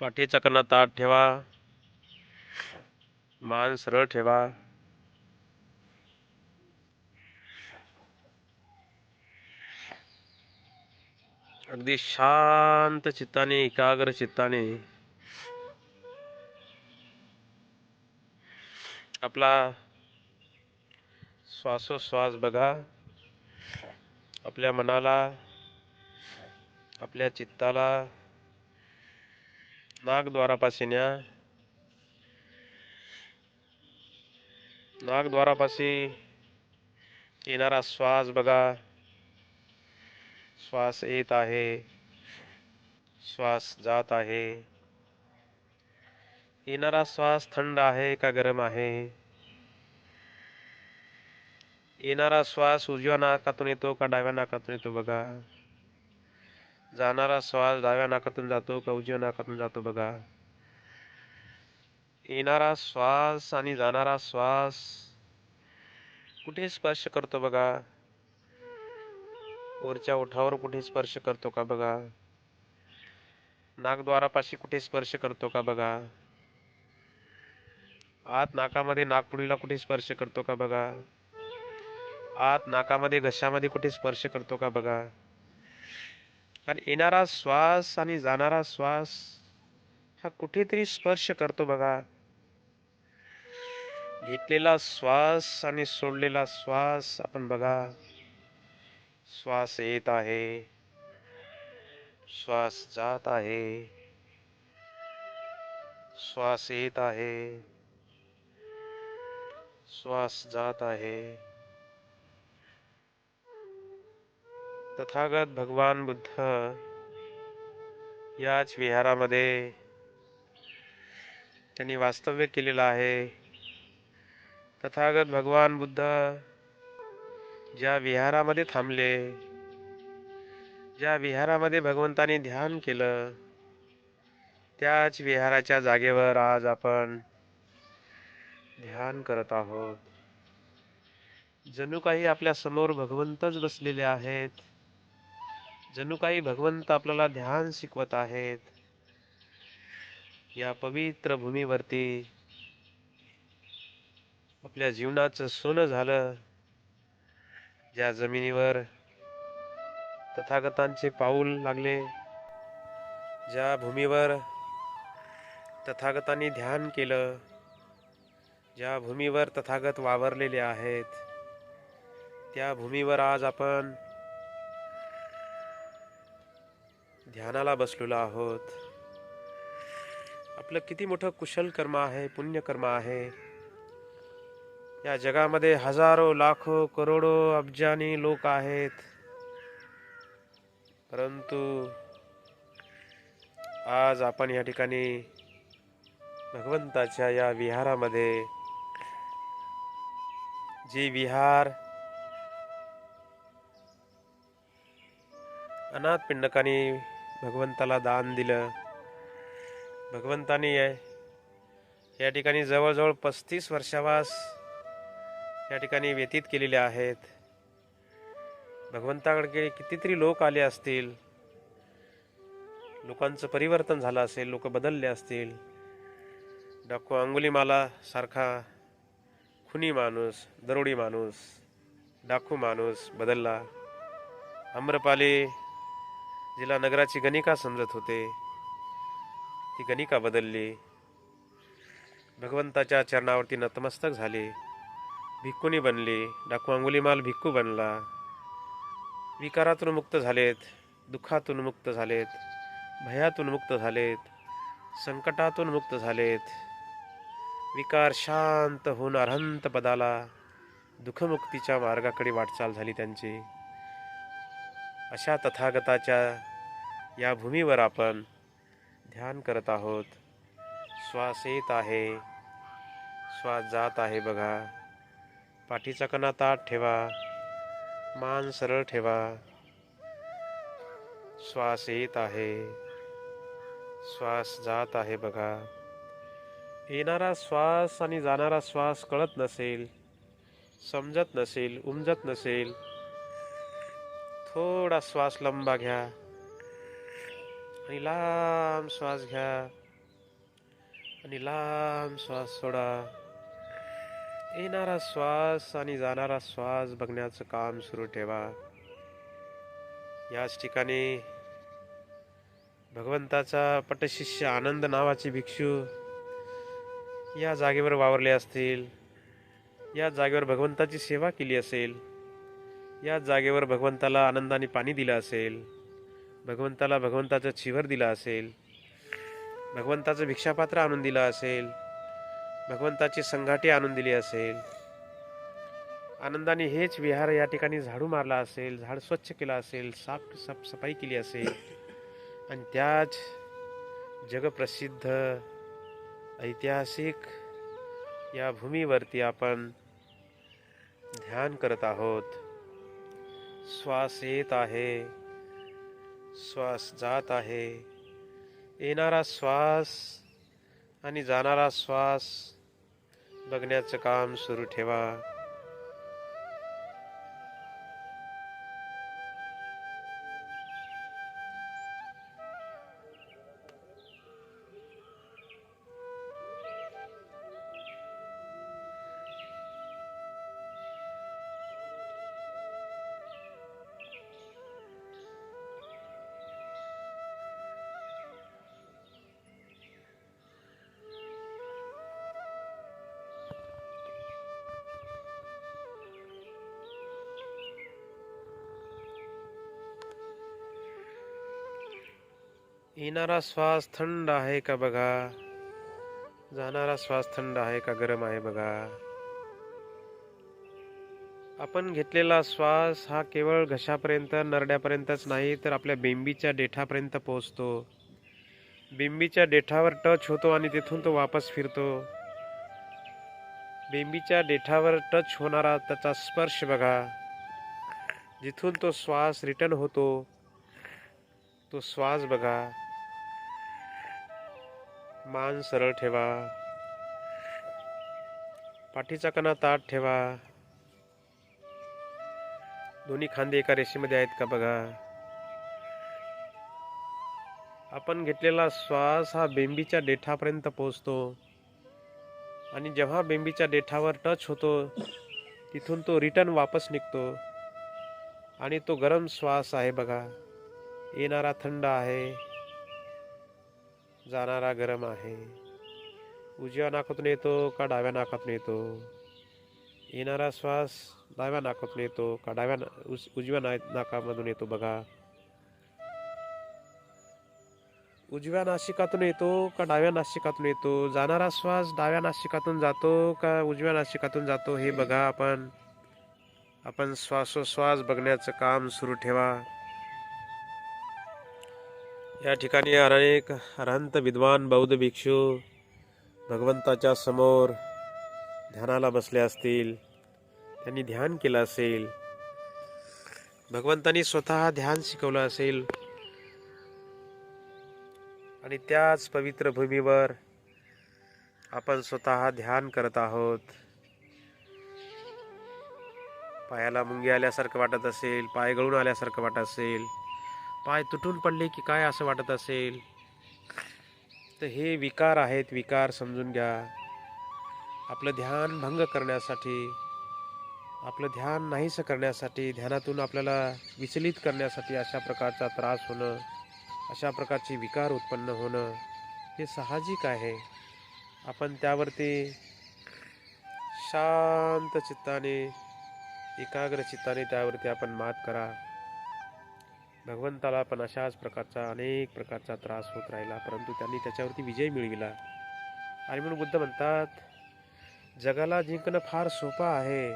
पाठीचा कणा ताट ठेवा. मान सरळ ठेवा. अगदी शांत चित्ताने एकाग्र चित्ताने आपला श्वासोश्वास बघा. आपल्या मनाला आपल्या चित्ताला नागद्वारापाशी न्या नागद्वारापाशी येणारा श्वास बघा श्वास येत आहे श्वास जात आहे येणारा श्वास थंड आहे का गरम आहे येणारा श्वास उजव्या नाकातून येतो का डाव्या नाकातून येतो बघा जाणारा श्वास डाव्या नाकातून जातो का उजव्या नाकातून जातो बघा. येणारा श्वास आणि जाणारा श्वास कुठे स्पर्श करतो बघा? वरच्या ओठावर कुठे स्पर्श करतो का बघा? नाकद्वारापाशी कुठे स्पर्श करतो का बघा? आत नाकामध्ये नागपुडीला कुठे स्पर्श करतो का बघा? आत नाकामध्ये घशामध्ये कुठे स्पर्श करतो का बघा? आणि येणारा श्वास आणि जाणारा श्वास हा कुठेतरी स्पर्श करतो बघा. घेतलेला श्वास आणि सोडलेला श्वास आपण बघा. श्वास येत आहे. श्वास जात आहे. श्वास येत आहे. श्वास जात आहे. तथागत भगवान बुद्ध याच विहारामध्ये त्यांनी वास्तव्य केलेलं आहे. तथागत भगवान बुद्ध ज्या विहारामध्ये थांबले ज्या विहारामध्ये भगवंतानी ध्यान केलं त्याच विहाराच्या जागेवर आज आपण ध्यान करत आहोत. जणू काही आपल्यासमोर भगवंतच बसलेले आहेत. जणू काही भगवंत आपल्याला ध्यान शिकवत आहेत. या पवित्र भूमीवरती आपल्या जीवनाचं सोनं झालं. ज्या जमिनीवर तथागतांचे पाऊल लागले ज्या भूमीवर तथागतांनी ध्यान केलं ज्या भूमीवर तथागत वावरलेले आहेत त्या भूमीवर आज आपण ध्यानाला बसलेलो आहोत. आपलं किती मोठं कुशल कर्म आहे पुण्यकर्म आहे. या जगामध्ये हजारो लाखो करोडो अब्जानी लोक आहेत. परंतु आज आपण या ठिकाणी भगवंताच्या या विहारामध्ये जे विहार अनाथ पिंडकांनी भगवंताला दान दिलं. भगवंतानी या- ठिकाणी जवळजवळ पस्तीस वर्षावास या ठिकाणी व्यतीत केलेले आहेत. भगवंताकडे कितीतरी लोक आले असतील. लोकांचं परिवर्तन झालं असेल लोक बदलले असतील. डाकू अंगुलीमाला सारखा खुनी माणूस दरोडी माणूस डाकू माणूस बदलला. आम्रपाली जिला नगराची गणिका समजत होते. ती गणिका बदलली. भगवंताच्या चरणावरती नतमस्तक झाली. भिक्खूनी बनली. डाकू अंगुलीमाल भिक्खू बनला. विकारातून मुक्त झालेत. दुःखातून मुक्त झालेत. भयातून मुक्त झालेत. संकटातून मुक्त झालेत. विकार शांत होऊन अरहंत पदाला दुःखमुक्तीच्या मार्गाकडे वाटचाल झाली त्यांची. अशा तथागताच्या या भूमीवर आपण ध्यान करत आहोत. श्वास येत आहे. श्वास जात आहे बघा. पाठीचा कणा ताट ठेवा. मान सरळ ठेवा. श्वास येत आहे. श्वास जात आहे बघा. येणारा श्वास आणि जाणारा श्वास कळत नसेल समजत नसेल उमजत नसेल थोडा श्वास लंबा घ्या. आणि लांब श्वास घ्या. आणि लांब श्वास सोडा. येणारा श्वास आणि जाणारा श्वास बघण्याचं काम सुरू ठेवा. याच ठिकाणी भगवंताचा पटशिष्य आनंद नावाचे भिक्षू या जागेवर वावरले असतील. या जागेवर भगवंताची सेवा केली असेल. या जागेवर भगवंताला आनंदाने पाणी दिलं असेल भगवंताला भगवंताचं चिवर दिलं असेल भगवंताचं भिक्षापात्र आणून दिलं असेल भगवंताची संघाटी आणून दिली असेल आनंदाने हेच विहार या ठिकाणी झाडू मारला असेल झाड स्वच्छ केलं असेल साफ साफ सफाई केली असेल आणि त्याच जगप्रसिद्ध ऐतिहासिक या भूमीवरती आपण ध्यान करत आहोत. श्वास येत आहे. श्वास जात आहे. येणारा श्वास आणि जाणारा श्वास बघण्याचं काम सुरू ठेवा. येणारा श्वास थंड आहे का बघा? जाणारा श्वास थंड आहे का गरम आहे बघा? आपण घेतलेला श्वास हा केवळ घशापर्यंत नरड्यापर्यंतच नाही तर आपल्या बेंबीच्या देठापर्यंत पोहोचतो. बेंबीच्या देठावर टच होतो आणि तिथून तो वापस फिरतो. बेंबीच्या देठावर टच होणारा त्याचा स्पर्श बघा. जिथून तो श्वास रिटर्न होतो तो श्वास बघा. मान सरळ ठेवा. पाठीचा कणा ताट ठेवा. दोन्ही खांदे एका रेषेमध्ये आहेत का बघा. आपण घेतलेला श्वास हा बेंबीच्या देठापर्यंत पोहोचतो. आणि जेव्हा बेंबीच्या देठावर टच होतो तिथून तो रिटर्न वापस निघतो. आणि तो गरम श्वास आहे बघा. येणारा थंड आहे. जाणारा गरम आहे. उजव्या नाकातून येतो का डाव्या नाकातून येतो? येणारा श्वास डाव्या नाकातून येतो का डाव्या ना उज उजव्या ना नाकामधून येतो बघा. उजव्या नाशिकातून येतो का डाव्या नाशिकातून येतो? जाणारा श्वास डाव्या नाशिकातून जातो का उजव्या नाशिकातून जातो हे बघा आपण. आपण श्वासोश्वास बघण्याचं काम सुरू ठेवा. या ठिकाणी अनेक अरहंत विद्वान बौद्ध भिक्षू भगवंताच्या समोर ध्यानाला बसले असतील त्यांनी ध्यान केलं असेल भगवंतानी स्वतः ध्यान शिकवलं असेल आणि त्याच पवित्र भूमीवर आपण स्वतः ध्यान करत आहोत. पायाला मुंगी आल्यासारखं वाटत असेल पाय गळून आल्यासारखं वाटत असेल पाय तुटून पडले की काय असं वाटत असेल? तर हे विकार आहेत विकार समजून घ्या. आपलं ध्यान भंग करण्यासाठी आपलं ध्यान नाहीसं करण्यासाठी ध्यानातून आपल्याला विचलित करण्यासाठी अशा प्रकारचा त्रास होणं अशा प्रकारचे विकार उत्पन्न होणं हे साहजिक आहे. आपण त्यावरती शांत चित्ताने एकाग्र चित्ताने त्यावरती आपण मात करा. भगवंताला पण अशाच प्रकारचा अनेक प्रकारचा त्रास होत राहिला. परंतु त्यांनी त्याच्यावरती विजय मिळविला. आणि म्हणून बुद्ध म्हणतात जगाला जिंकणं फार सोपं आहे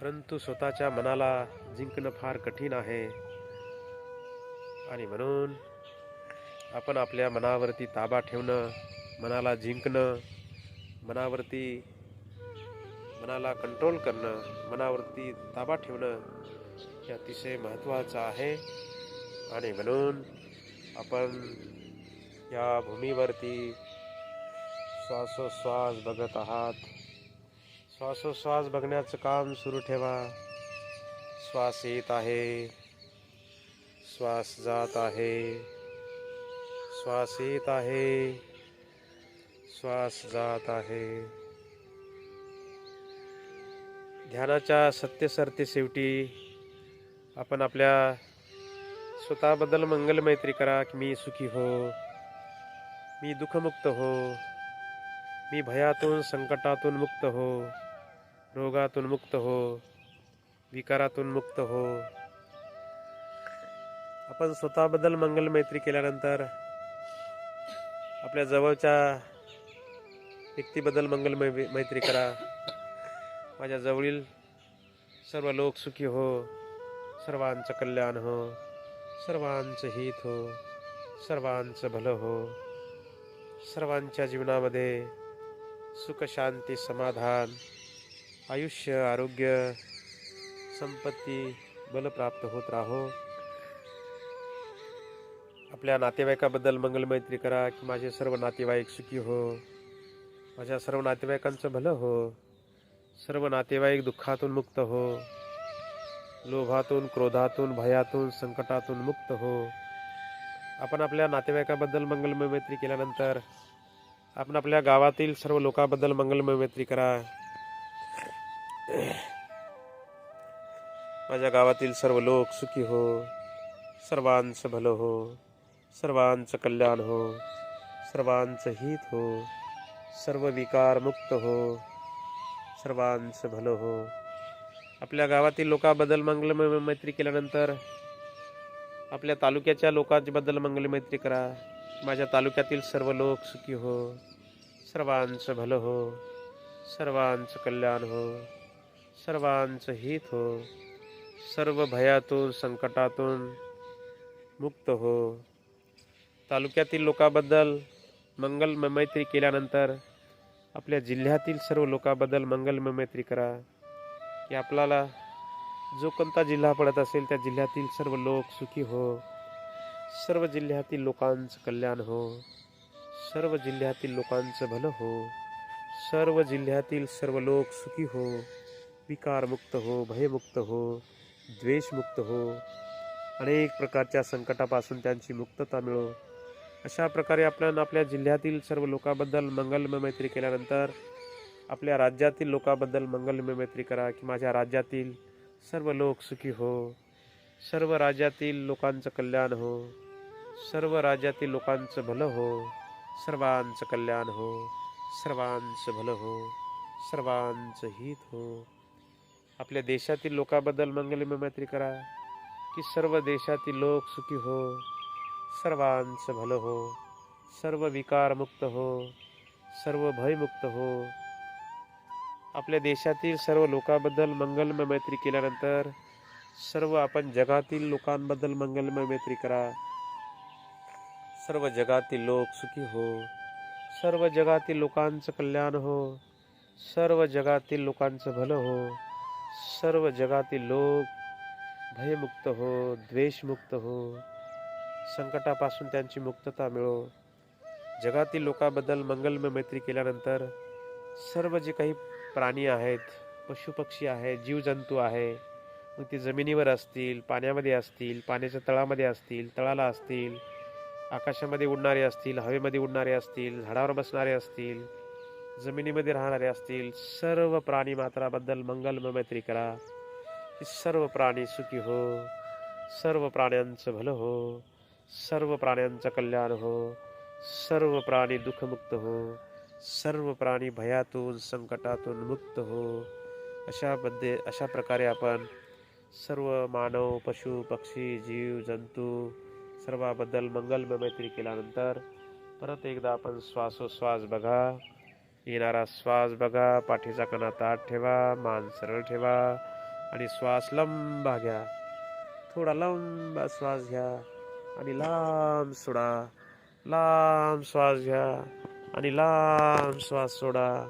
परंतु स्वतःच्या मनाला जिंकणं फार कठीण आहे. आणि म्हणून आपण आपल्या मनावरती ताबा ठेवणं मनाला जिंकणं मनावरती मनाला कंट्रोल करणं मनावरती ताबा ठेवणं हे अतिशय महत्त्वाचं आहे. आणि म्हणून आपण या भूमीवरती श्वासोश्वास बघत आहात. श्वासोश्वास बघण्याचं काम सुरू ठेवा. श्वास येत आहे. श्वास जात आहे. श्वास येत आहे. श्वास जात आहे. ध्यानाच्या सत्यसरते शेवटी आपण आपल्या स्वतःबद्दल मंगलमैत्री करा की मी सुखी हो मी दुःखमुक्त हो मी भयातून संकटातून मुक्त हो रोगातून मुक्त हो विकारातून मुक्त हो. आपण स्वतःबद्दल मंगलमैत्री केल्यानंतर आपल्या जवळच्या व्यक्तीबद्दल मंगलमै मैत्री करा. माझ्या जवळील सर्व लोक सुखी हो. सर्वांचं कल्याण हो सर्वांचं हित हो सर्वांचं भलं हो. सर्वांच्या जीवनामध्ये सुख शांती समाधान आयुष्य आरोग्य संपत्ती बल प्राप्त होत राहो. आपल्या नातेवाईकाबद्दल मंगलमैत्री करा की माझे सर्व नातेवाईक सुखी हो. माझ्या सर्व नातेवाईकांचं भलं हो. सर्व नातेवाईक दुःखातून मुक्त हो. लोभातून, क्रोधातून, भयातून, संकटातून मुक्त हो. आपण आपल्या नातेवाईकाबद्दल मंगलमय मैत्री केल्यानंतर आपण आपल्या गावातील सर्व लोकांबद्दल मंगलमय मैत्री करा. माझ्या गावातील सर्व लोक सुखी हो. सर्वांचं भलं हो. सर्वांचं कल्याण हो. सर्वांचं हित हो. सर्व विकार मुक्त हो. सर्वांचं भलं हो. आपल्या गावातील लोकांबद्दल मंगलमय मैत्री केल्यानंतर आपल्या तालुक्याच्या लोकांबद्दल मंगल मैत्री करा. माझ्या तालुक्यातील सर्व लोक सुखी हो. सर्वांचं भलं हो. सर्वांचं कल्याण हो. सर्वांचं हित हो. सर्व भयातून संकटातून मुक्त हो. तालुक्यातील लोकांबद्दल मंगल मैत्री केल्यानंतर आपल्या जिल्ह्यातील सर्व लोकांबद्दल मंगल मैत्री करा. की आपल्याला जो कोणता जिल्हा पडत असेल त्या जिल्ह्यातील सर्व लोक सुखी हो. सर्व जिल्ह्यातील लोकांचं कल्याण हो. सर्व जिल्ह्यातील लोकांचं भलं हो. सर्व जिल्ह्यातील सर्व लोक सुखी हो. विकारमुक्त हो भयमुक्त हो द्वेषमुक्त हो. अनेक प्रकारच्या संकटापासून त्यांची मुक्तता मिळो. अशा प्रकारे आपण आपल्या जिल्ह्यातील सर्व लोकांबद्दल मंगलमय मैत्री केल्यानंतर आपल्या राज्यातील लोकांबद्दल मंगलमय मैत्री करा की माझ्या राज्यातील सर्व लोक सुखी हो. सर्व राज्यातील लोकांचं कल्याण हो. सर्व राज्यातील लोकांचं भलं हो. सर्वांचं कल्याण हो. सर्वांचं भलं हो. सर्वांचं हित हो. आपल्या देशातील लोकांबद्दल मंगलमय मैत्री करा की सर्व देशातील लोक सुखी हो. सर्वांचं भलं हो. सर्व विकारमुक्त हो. सर्व भयमुक्त हो. आपल्या देशातील सर्व लोकांबद्दल मंगलमय मैत्री केल्यानंतर सर्व आपण जगातील लोकांबद्दल मंगलमय मैत्री करा. सर्व जगातील लोक सुखी हो. सर्व जगातील लोकांचं कल्याण हो. सर्व जगातील लोकांचं भलं हो. सर्व जगातील लोक भयमुक्त हो द्वेषमुक्त हो. संकटापासून त्यांची मुक्तता मिळो. जगातील लोकांबद्दल मंगलमय मैत्री केल्यानंतर सर्व जे काही प्राणी आहेत पशुपक्षी आहेत जीवजंतू आहे. मग ते जमिनीवर असतील पाण्यामध्ये असतील पाण्याच्या तळामध्ये असतील तळाला असतील आकाशामध्ये उडणारे असतील हवेमध्ये उडणारे असतील झाडावर बसणारे असतील जमिनीमध्ये राहणारे असतील सर्व प्राणी मात्राबद्दल मंगलमय मैत्री करा. की सर्व प्राणी सुखी हो. सर्व प्राण्यांचं भलं हो. सर्व प्राण्यांचं कल्याण हो. सर्व प्राणी दुःखमुक्त हो. सर्व प्राणी भयातून संकटातून मुक्त हो. अशा बद्दे अशा प्रकारे आपण सर्व मानव पशु पक्षी जीव जंतू सर्वाबद्दल मंगलमय मैत्री केल्यानंतर परत एकदा आपण श्वासोश्वास बघा. येणारा श्वास बघा पाठीचा कणा ताट ठेवा मान सरळ ठेवा आणि श्वास लंबा घ्या. थोडा लंबा श्वास घ्या आणि लांब सोडा. लांब श्वास घ्या. आणि लांब श्वास सोडा.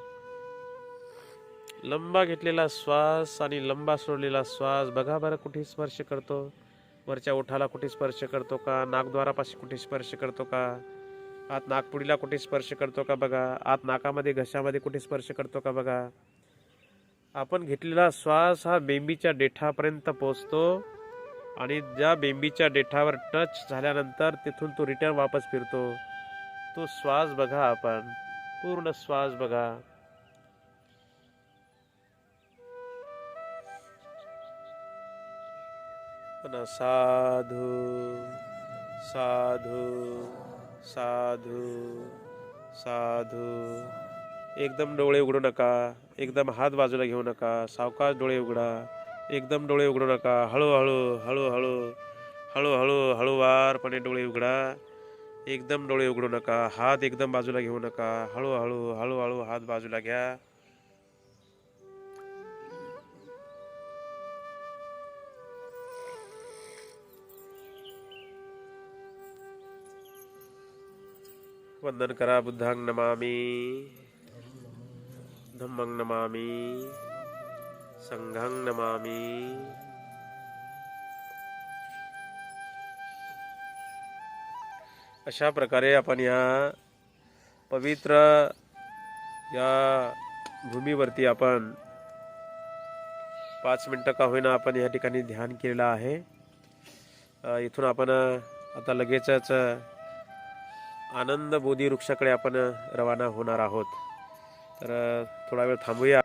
लंबा घेतलेला श्वास आणि लंबा सोडलेला श्वास. बघा बरं कुठे स्पर्श करतो. वरच्या ओठाला कुठे स्पर्श करतो का? नाकद्वारापाशी कुठे स्पर्श करतो का? आत नागपुडीला कुठे स्पर्श करतो का बघा? आत नाकामध्ये घशामध्ये कुठे स्पर्श करतो का बघा? आपण घेतलेला श्वास हा बेंबीच्या देठापर्यंत पोचतो आणि ज्या बेंबीच्या देठावर टच झाल्यानंतर तिथून तो रिटर्न वापस फिरतो. तो श्वास बघा आपण. पूर्ण श्वास बघा. साधू साधू साधू साधू. एकदम डोळे उघडू नका. एकदम हात बाजूला घेऊ नका. सावकाश डोळे उघडा. एकदम डोळे उघडू नका. हळूहळू हळूहळू हळूहळू हळूवारपणे डोळे उघडा. एकदम डोळे उघडू नका हात एकदम बाजूला घेऊ नका हळूहळू हळूहळू हात बाजूला घ्या. वंदन करा बुद्धांग नमामी. धम्मंग नमामी. संघांग नमामी. अशा प्रकारे आपण या पवित्र या भूमीवरती आपण पाच मिनटं का होईना आपण या ठिकाणी ध्यान केलेलं आहे. इथून आपण आता लगेचच आनंद बोधी वृक्षाकडे आपण रवाना होणार आहोत. तर थोडा वेळ थांबूया.